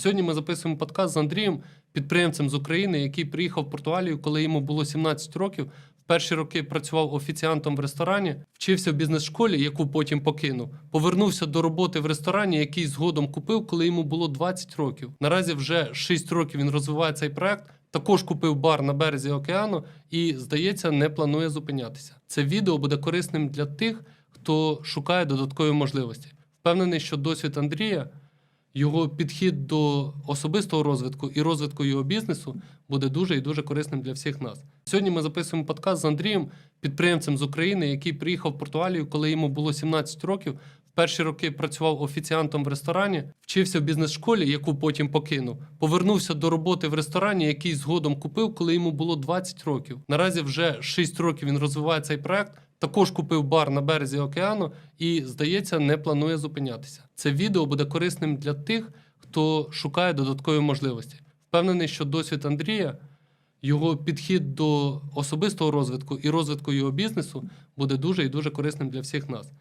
Сьогодні ми записуємо подкаст з Андрієм, підприємцем з України, який приїхав в Португалію, коли йому було 17 років. В перші роки працював офіціантом в ресторані, вчився в бізнес-школі, яку потім покинув. Повернувся до роботи в ресторані, який згодом купив, коли йому було 20 років. Наразі вже 6 років він розвиває цей проект. Також купив бар на березі океану і, здається, не планує зупинятися. Це відео буде корисним для тих, хто шукає додаткові можливості. Впевнений, що досвід Андрія, його підхід до особистого розвитку і розвитку його бізнесу буде дуже і дуже корисним для всіх нас. Сьогодні ми записуємо подкаст з Андрієм, підприємцем з України, який приїхав в Португалію, коли йому було 17 років. В перші роки працював офіціантом в ресторані, вчився в бізнес-школі, яку потім покинув. Повернувся до роботи в ресторані, який згодом купив, коли йому було 20 років. Наразі вже 6 років він розвиває цей проект. Також купив бар на березі океану і, здається, не планує зупинятися. Це відео буде корисним для тих, хто шукає додаткові можливості. Впевнений, що досвід Андрія, його підхід до особистого розвитку і розвитку його бізнесу буде дуже і дуже корисним для всіх нас.